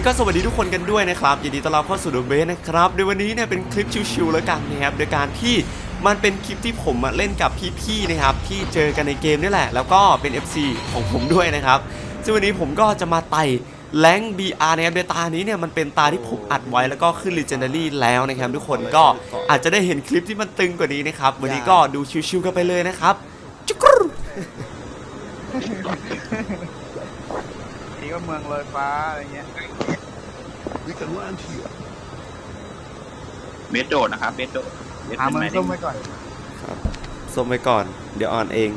ก็สวัสดีทุกคนกันด้วยนะครับยินดีต้อนรับเข้าสู่ดูเบสนะครับในวันนี้เนี่ยเป็นคลิปชิวๆแล้วกันนะครับโดยการที่มันเป็นคลิปที่ผมมาเล่นกับพี่ๆนะครับที่เจอกันในเกมนี่แหละ แล้วก็เป็น FC ของผมด้วยนะครับซึ่งวันนี้ผมก็จะมาไต่แรง BR นะครับในตานี้เนี่ยมันเป็นตาที่ผมอัดไว้แล้วก็ขึ้น Legendary แล้วนะครับทุกคนก็อาจจะได้เห็นคลิปที่มันตึงกว่านี้นะครับวันนี้ก็ดูชิวๆกันไปเลยนะครับจุกรู ก็เมืองลอยฟ้าอะไรเงี้ย We can land here. เบสโดดนะครับเบสโดดเบสหาเป็นเมืองไม้ส้มไว้ก่อน ครับส้มไว้ก่อน เดี๋ยวอ่อนเอง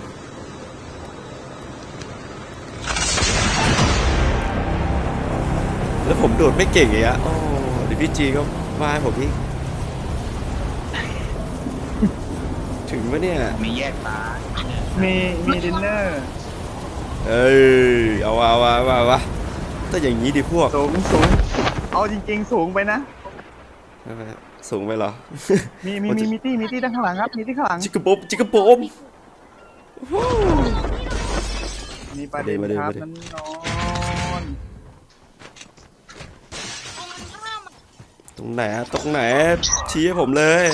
แล้วผมโดดไม่เก่งอย่างเงี้ยโอ้เดี๋ยวพี่จีก็ว่าให้ผมพี่ ถึงปะเนี่ย มีแยกฟ้ามีมีดินเนอร์ เอ้ยเอาวะเอาวะเอาวะเอาวะถ้าอย่างนี้ดิพวกสูงสูงเอาจริง ๆ สูงไปนะสูงไปเหรอ มีมีมันมีจะมีตี้มีตี้ด้านข้างหลังครับ มีที่ข้างหลังจิกกระปุ๊บจิกกระปุ๊บ มีประเด็นมาดิครับมาดิ นั่นนอนตรงไหนอะตรงไหนชี้ให้ผมเลย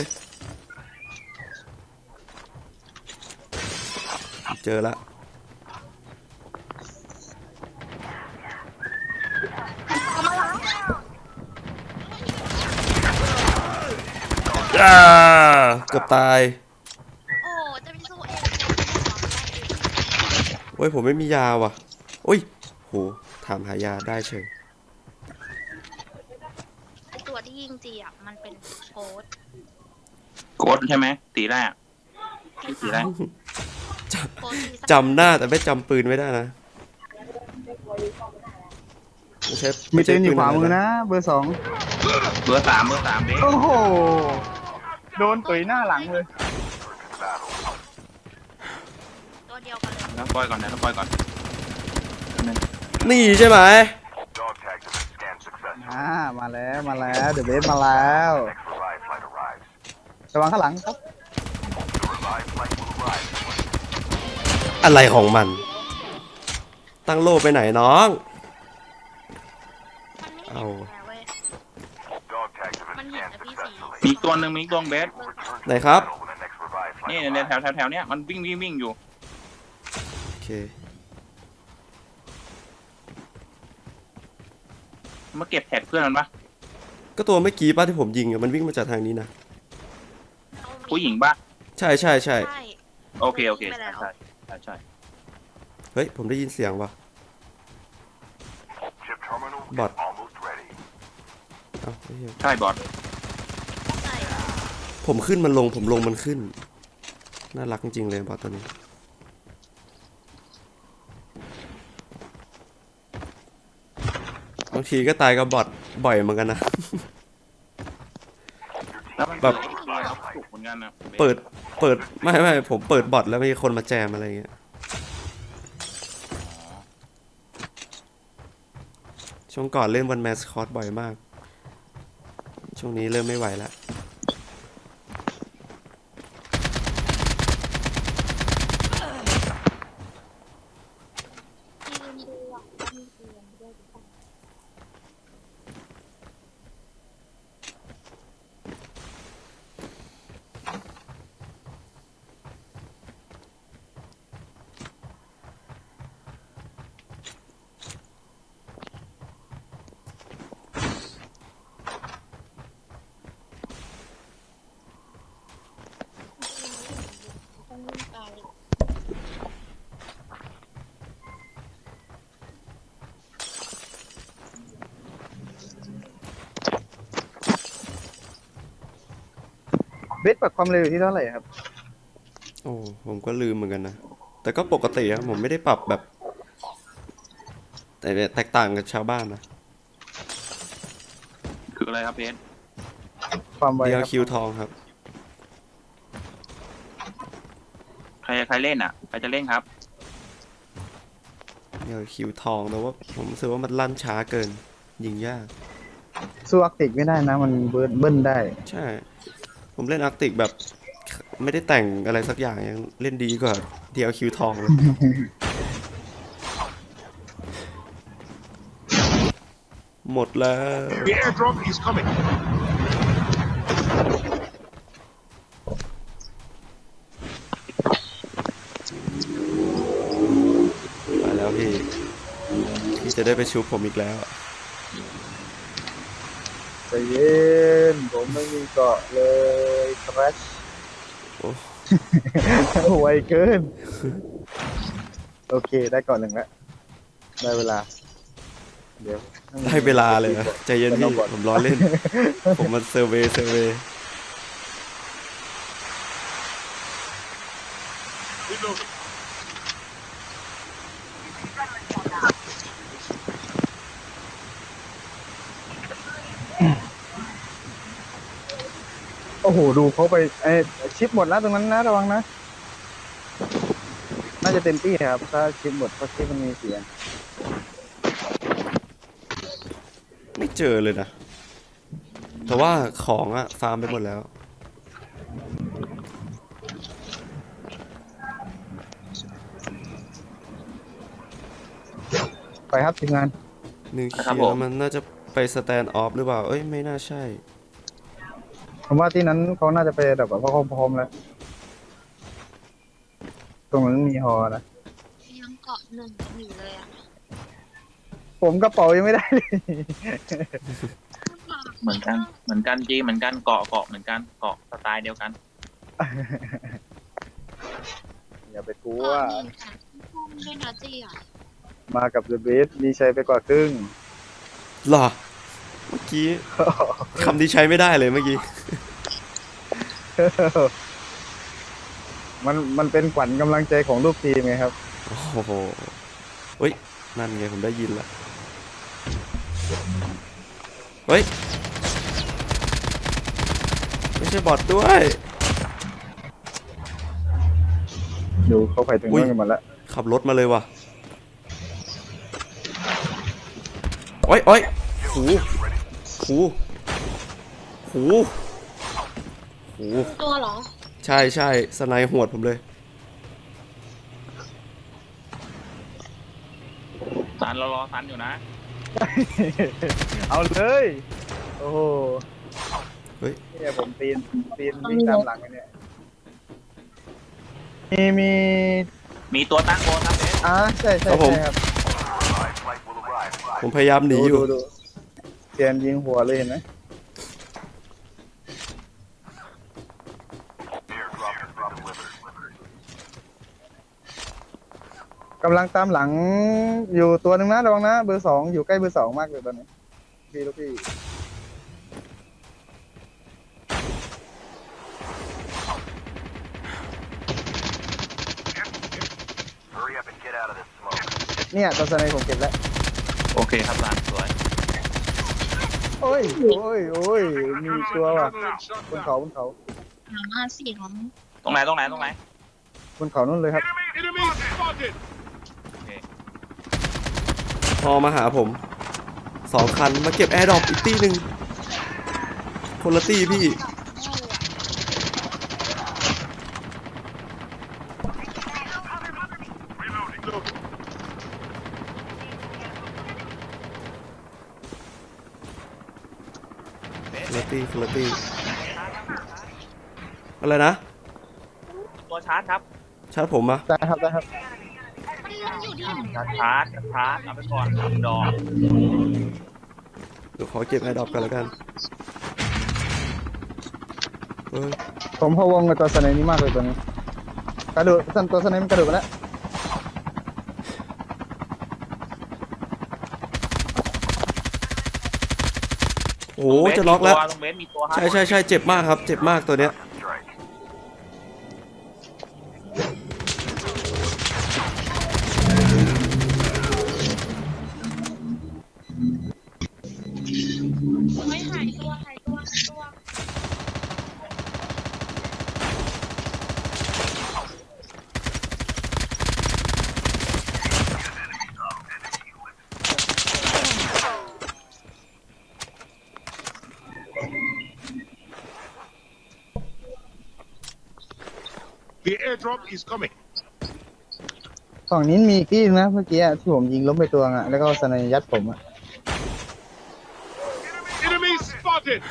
เจอละ อ่าเกือบตายโอ้จะไปสู้เองโอ้ยผมไม่มียาว่ะโอ้ยโหถามหายาได้เฉยไอตัวที่ยิงจีอะมันเป็นโค้ดโกดใช่ไหมตีแรกตีแรกโค้ดที่จำหน้าแต่ไม่จำปืนไม่ได้นะไม่ใช่มีไใช่ตีนอยู่ขวามือปืนะ เบอร์สองเบอร์สามเบอร์สามเบสโอ้โห โดนตุ๋ยหน้าหลังเลย ตัวเดียวกันเลยแล้วปล่อยก่อนนะแล้วปล่อยก่อนนี่ใช่ไหม Dog tags have been scanned successfully. อ่ามาแล้วมาแล้วเดอะเบสมาแล้ว Next revive flight arrives. ระวังข้างหลังครับ The revive flight will arrive. อะไรของมัน ตั้งโลไปไหนน้อง มันไม่เห็นเอาแล้วเว้ย Dog tags have มัน been เห็น scanned แต่พี่สี successfully. มี อีกตัวหนึ่งมีอีกตัวเบส Return ไหนครับ when the next revive flight นี่ใน arrives. แถวแถวแถวเนี้ยมันวิ่งวิ่งวิ่งอยู่โอเคมาเก็บแท็กเพื่อนมันปะก็ตัวเมื่อกี้ป้าที่ผมยิงอะมันวิ่งมาจากทางนี้นะเอามีผู้หญิงปะใช่ใช่ใช่ใช่โอเคโอเคไปใช่แล้วใช่ใช่ใช่เฮ้ยผมได้ยินเสียงว่ะ Chip terminal is But- almost ready. เอ้าไม่เห็นใช่บอสใช่ ผมขึ้นมันลง ผมลงมันขึ้น น่ารักจริงๆเลยบอสตัวนี้ บางทีก็ตายกับบอทบ่อยเหมือนกันนะแล้วมันแบบเกิดอะไรเอาสุกเหมือนกันนะบสเปิด เปิด ไม่ไม่ผมเปิดบอทแล้วมีคนมาแจมอะไรเงี้ย ช่วงก่อนเล่นวันแมสคอตบ่อยมาก ช่วงนี้เริ่มไม่ไหวแล้ว ยืนดูอะมีเตียงด้วยหรือเปล่า ต้องวิ่งไป เบสปรับความเร็วอยู่ที่เท่าไหร่ครับ โอ้ผมก็ลืมเหมือนกันนะ แต่ก็ปกติอะผมไม่ได้ปรับแบบ แต่แตกต่างกับชาวบ้านนะ คืออะไรครับเบสความไวครับ DLQ ทองครับ ใครใครเล่นอะ ใครจะเล่นครับ DLQ ทองแต่ว่าผมรู้สึกว่ามันลั่นช้าเกิน ยิงยาก สู้อาร์กติกไม่ได้นะ มันเบิร์ดเบิ้ลได้ ใช่ ผมเล่นอาร์กติกแบบ ไม่ได้แต่งอะไรสักอย่างยังเล่นดีกว่า DLQ ทองเลยมหมดแล้ว The airdrop is coming. มาแล้วพี่ พี่จะได้ไปชุบผมอีกแล้ว ใจเย็นผมไม่มีเกาะเลยครัชโอ้ ไวเกิน โอเคได้เกาะหนึ่งแล้วได้เวลา เดี๋ยวได้เวลาเลยนะใจเย็นพี่ผมล้อเล่น ผมมันเซอร์เวย์เซอร์เวย์โอ้โห ดูเขาไปไอ้ชิปหมดแล้วตรงนั้นนะระวังนะ น่าจะเต็มที่ครับ ถ้าชิปหมดเพราะชิปมันมีเสียงไม่เจอเลยนะ แต่ว่าของอะฟาร์มไปหมดแล้ว ไปครับทีมงานนิวเคครัลีบยผมร์มันน่าจะไปสแตนด์ออฟหรือเปล่า เอ้ย ไม่น่าใช่ ผมว่าที่นั้นเขาน่าจะไปแบบว่าเขาพร้อมแล้ว ตรงนั้นมีฮอนะยังเกาะหนึ่งอยู่เลยอะผมกระเป๋ายังไม่ได้เลยเหมือนกัน เหมือนกันจีเหมือนกันเกาะเกาะเหมือนกันเกาะสไตล์เดียวกัน อย่าไปกลัว เกาะหนึ่งค่ะพุ่มด้วยนะจีอะมากับเดอะเบสมีชัยไปกว่าครึ่งหรอ เมื่อกี้คำที่ใช้ไม่ได้เลยเมื่อกี้ มันมันเป็นขวัญกำลังใจของลูกทีมไงครับ โอ้โหเฮ้ย นั่นไงผมได้ยินละเฮ้ย ไม่ใช่บอทด้วย ดูเขาไปถึงอุ้ยนู่นกันหมดแล้วขับรถมาเลยว่ะโอ้ยโอ้ยหู หูหูหูตัวเหรอ ใช่ใช่สไนด์หวดผมเลย สันเรารอสันอยู่นะ เอาเลย โอ้โหเฮ้ย เนี่ยผมตีนตีนวิ่งตามหลังกันเนี่ยมีมีมีตัวตั้งโบนครับเบสอ่าใช่ใช่ครับผม ใช่ครับ Revived flight will arrive. ผมพยายามหนีดูอยู่ ดูดู เตียนยิงหัวเลยเห็นไหม Airdrop has been delivered. กำลังตามหลังอยู่ตัวหนึ่งนะระวังนะ เบอร์สองอยู่ใกล้เบอร์สองมากเลยตอนนี้ พี่ลูกพี่ Hurry up and get out of this smoke. เนี่ยตอนสไนผมเก็บแล้ว โอเคครับสันสวย โอ้ยโอ้ยโอ้ยมีตัวว่ะบนเขาบนเขาหามาสี่ของตรงไหนตรงไหนตรงไหนบนเขานู่นเลยครับ Enemy spotted. โอเคพอมาหาผมสองคันมาเก็บแอร์ดรอปอีกตีหนึ่งคนละตีพี่ คนละตีคนละตีอะไรนะ ตัวชาร์จครับชาร์จผมมะได้ครับได้ครับมันอยู่ที่ชาร์จชาร์จชาร์จเอาไปก่อนทำดอกเดี๋ยวขอเก็บแอร์ดรอปกันแล้วกันเฮ้ยผมพะวงกับตัวสไนนี้มากเลยตัวนี้กระโดดสันตัวสไนมันกระโดดไปแล้ว โอ้โหจะล็อกแล้ว ตรงเบสมีตัวครับใช่ใช่ใช่เจ็บมากครับ เจ็บมากตัวเนี้ย airdrop is coming. ฝั่งนี้มีอีกที่นะเมื่อกี้ที่ผมยิงล้มไปตัวอะ แล้วก็สไนยัดผมอะ Enemy spotted.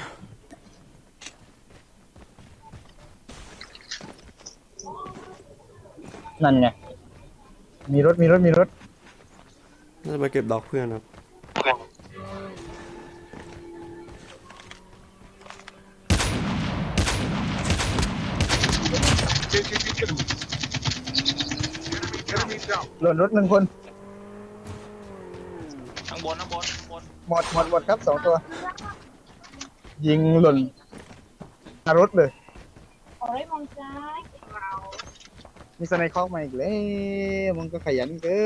นั่นไง มีรถมีรถมีรถ น่าจะไปเก็บดอกเพื่อนครับ หล่นรถหนึ่งคน ข้างบนข้างบนข้างบนหมดหมดหมดครับสองตัว ยิงหล่นหน้ารถเลยโอ้ยมองซ้ายเรามีสไนเคอกมาอีกแล้วมึงก็ขยันเกิ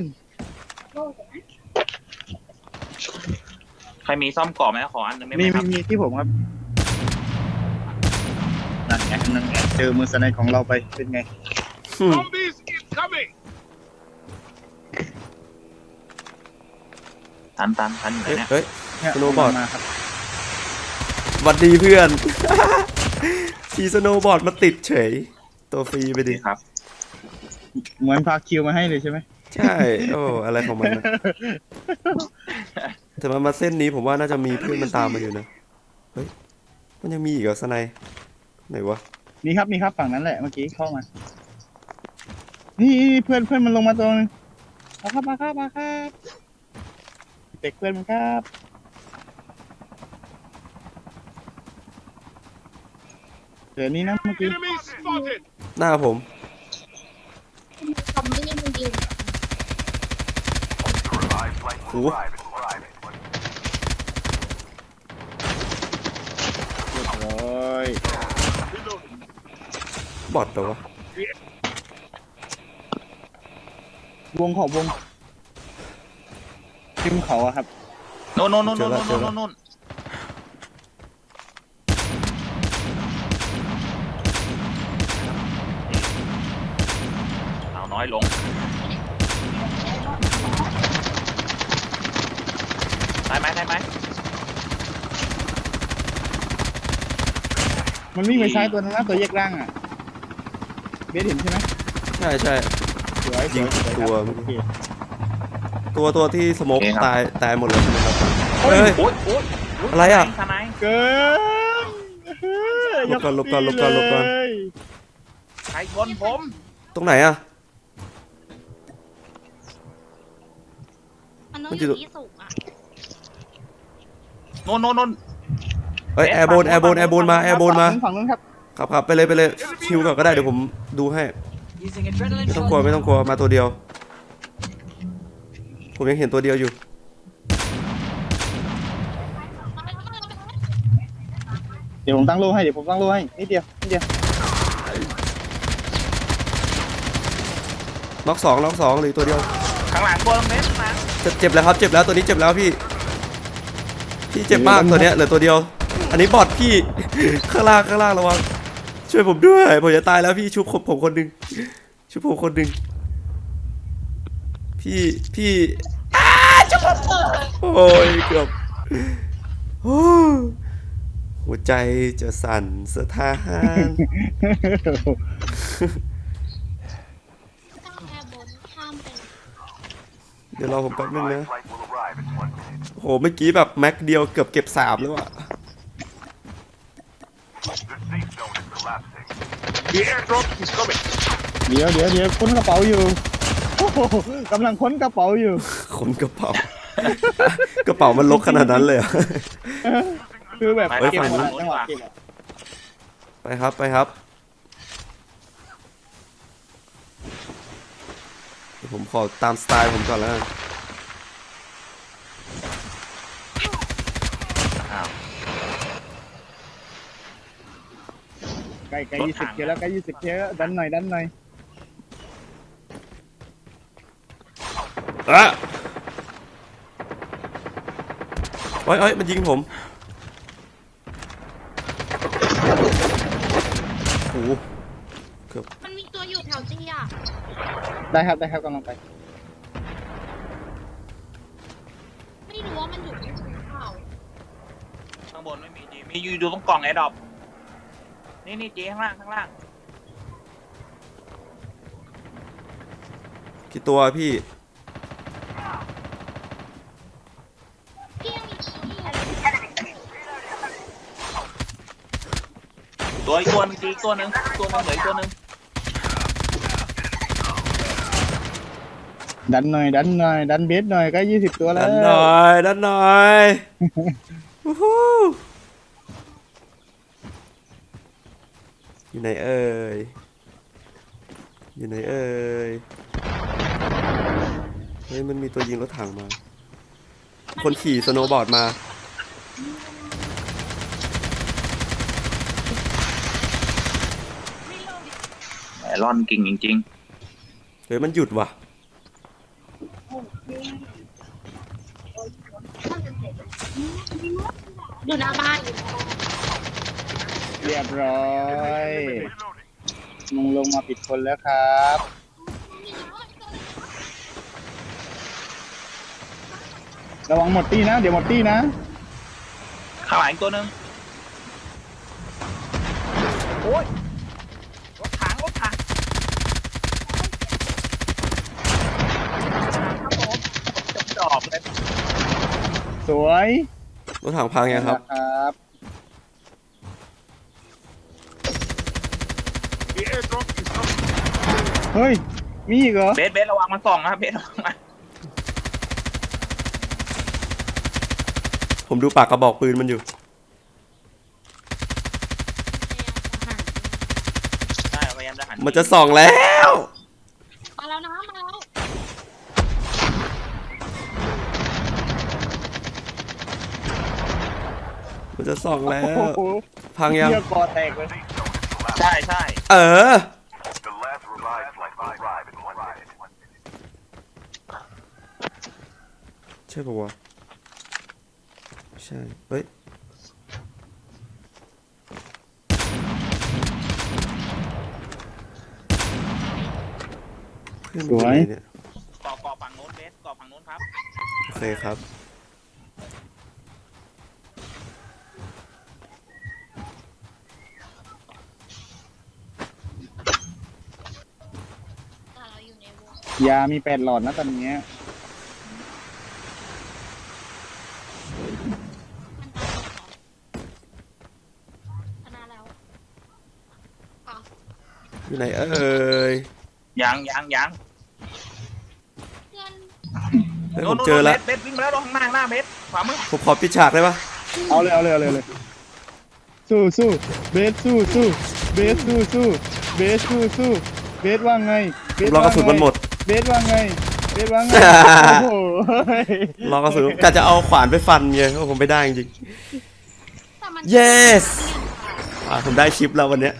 น โลกนะใครมีซ่อมเกาะไหมขออันหนึงได้ไหมมีคมีรับมีที่ผมครับนั่นไงนั่นไงเจอมือสไนของเราไปเป็นไง Zombies incoming. ทันทันทันอยู่ไหนเฮ้ยเนี่ยเฮ้ย เนี่ยสโนว์บอร์ด มาครับหวัดดีเพื่อน ทีสโนว์บอร์ดมาติดเฉย ตัวฟรีไปดิ นี่ครับ เหมือนพาคิวมาให้เลยใช่ไหมใช่ โอ้ อะไรของมันนะแต่มันมาเส้นนี้ผมว่าน่าจะมีเพื่อนมันตามมาอยู่นะ เฮ้ย มันยังมีอีกเหรอสไนยไหนวะมีครับมีครับฝั่งนั้นแหละเมื่อกี้เข้ามานี่นี่เพื่อนเพื่อนมันลงมาตัวนึงมาครับมาครับมาครับ เด็กเพื่อนมันครับ เดี๋ยวนี้นะเมื่อกี้ Enemy spotted. หน้าผมซอมบี้มันยืน Revive flight will Cool. arrive in five. เรียบร้อย Reloading. บอดเหรอวะวงขอบวง ทิมเขาอะครับ โน่นโน่นโน่นเจอโน่ละนเจอโน่ละนโน่นเอาน้อยลง ได้ไหมได้ไหมมันวิ่งไปซ้ายตัวนึงนะตัวแยกร่างอะเบสเห็นใช่ไหมใช่ใช่ สวยสวยสวยครับตัว โอเค ตัวตัวที่สโมกโอเคครับ ตายตายหมดเลยใช่ไหมครับ เฮ้ยโอ๊ยโอ๊ยโยอะไรอะ ทนายเกินหลบก่อนหลบก่อนหลบก่อนหลบก่อน เลยใครชนผมตรงไหนอะ มันต้องมันอจะยู่ที่สูงอะโน่นโน่นโน่นเฮ้ยแอร์โบนแอร์โบนแอร์โบนมาแอร์โบนมาฝั่งนู้นครับครับครับไปเลยไปเลยฮิวก่อนก็ได้เดี๋ยวผมดูให้ ไม่ต้องกลัวไม่ต้องกลัวมาตัวเดียว ผมยังเห็นตัวเดียวอยู่ เดี๋ยวผมตั้งโล่ให้ เดี๋ยวผมตั้งโล่ให้ นิดเดียว นิดเดียว น็อกสองน็อกสองเหรืออกตัวเดียว ข้างหลังตัวลงเม็ดข้างหลังเจ็บเจ็บแล้วครับ เจ็บแล้วตัวนี้เจ็บแล้วพี่ พี่เจ็บมากตัวเนี้ยเหลือตัวเดียว อันนี้บอดพี่ ข้างล่างข้างล่างระวัง ช่วยผมด้วย ผมจะตายแล้วพี่ชุบผมผมคนหนึ่งชุบผมคนหนึ่ง พี่พี่โอ้ยเกือบหัวใจจะสั่นสะท้านตั้งแค่บนข้ามไปเดี๋ยวรอผมแป๊บนึงนะโหเมื่อกี้แบบแม็กเดียวเกือบเก็บสามแล้วอะเดี๋ยวเดี๋ยวเดี๋ยวค้นกระเป๋าอยู่ โอ้โหกำลังค้นกระเป๋าอยู่ ขนกระเป๋า กระเป๋ามันลกขนาดนั้นเลยเหรอ คือแบบเฮ้ยเก็บฝั่งนู้น จังหวะเก็บอะไปครับไปครับเดี๋ยวผมขอตามสไตล์ผมก่อนแล้วกันอ้าวใกล้ใกล้รถยี่ถัสิบงเกียร์แล้วใกล้ยี่สิบเกียร์แล้วดันหน่อยดันหน่อย อะโอ้ยเอ้ยมันยิงผมโอ้โหเกือบมันมีตัวอยู่แถวจีอะได้ครับได้ครับกำลังไป ไม่รู้ว่ามันอยู่ที่สูงเปล่าข้างบนไม่มีจีมีอยู่ดูตรงกล่องไอ้ดอกนี่นี่จีข้างล่างข้างล่างกี่ตัวพี่พี่ยังมีที่ ตัวอีกตัวหนึงจีอีกตัวหนึงตัวหนึงเหลืออีกตัวหนึงดันหน่อยดันหน่อยดันเบสหน่อยก็ยี่สิบตัวแล้ดัวนหน่อยดันหน่อยวู้ฮู้อยู่ไหนเอ่ยอยู่ไหนเอ่ยเฮ้ยมันมีตัวยิงรถถังมา คนขี่สโนว์บอร์ดมา ไอ รอนเก่งจริงเฮ้ยมันหยุดว่ะ อยู่หน้าบ้านอยู่เรียบร้อย Reloading. มึงลงมาปิดคนแล้วครับ ระวังหมดตี้นะ เดี๋ยวหมดตี้นะ ๆข้างหลังอีกตัวหนึงโอ้ย รถถังรถถังครับผมจบดอกเลย สวยรถถังพังยังครับ ครับ The airdrop is coming. เฮ้ย มีอีกเหรอ เบสเบสระวังมันส่องนะครับเบสระวังมันผมดูปากกระบอกปืนมันอยู่ใช่พยายามจะหันมันจะส่องแล้ว มาแล้วนะมาแล้ว มันจะส่องแล้โอ้วโหพังยังเหี้ยกอแตกเลยใช่ใช่เออ The last revived flight will arrive in one minute. ใช่ปะวะใช่เฮ้ย เพื่อนมันอยู่ไหนเนี่ย ก่อก่อฝั่งโน้นเบสก่อฝั่งโน้นครับ โอเคครับ แต่เราอยู่ในวง ยามีแปดหลอดนะตอนเนี้ยมันตายแล้วชนะแล้วอะอยู่ไหนเอ่ยยังยังยังเพื่อนเฮ้ยโน้ผนมโน้นเจอแล้วเบสเบสวิ่งมาแล้วลงข้างหน้าหน้าเบสขวามือผมขอปิดฉากได้ปะเอาเลยเอาเลยเอาเลยเอาเลยสู้สู้เบสสู้สู้เบสสู้สู้เบสสู้สู้เบสว่าไงเบสรอกระสุนมันหมด เบสว่าไง เบสว่าไง โอ้โหเฮ้ยรอกระสุนกะจะเอาขวานไปฟันไงก็คงไม่ได้จริง แต่มัน Yes ๆอะผมได้ชิปแล้ววันเนี้ย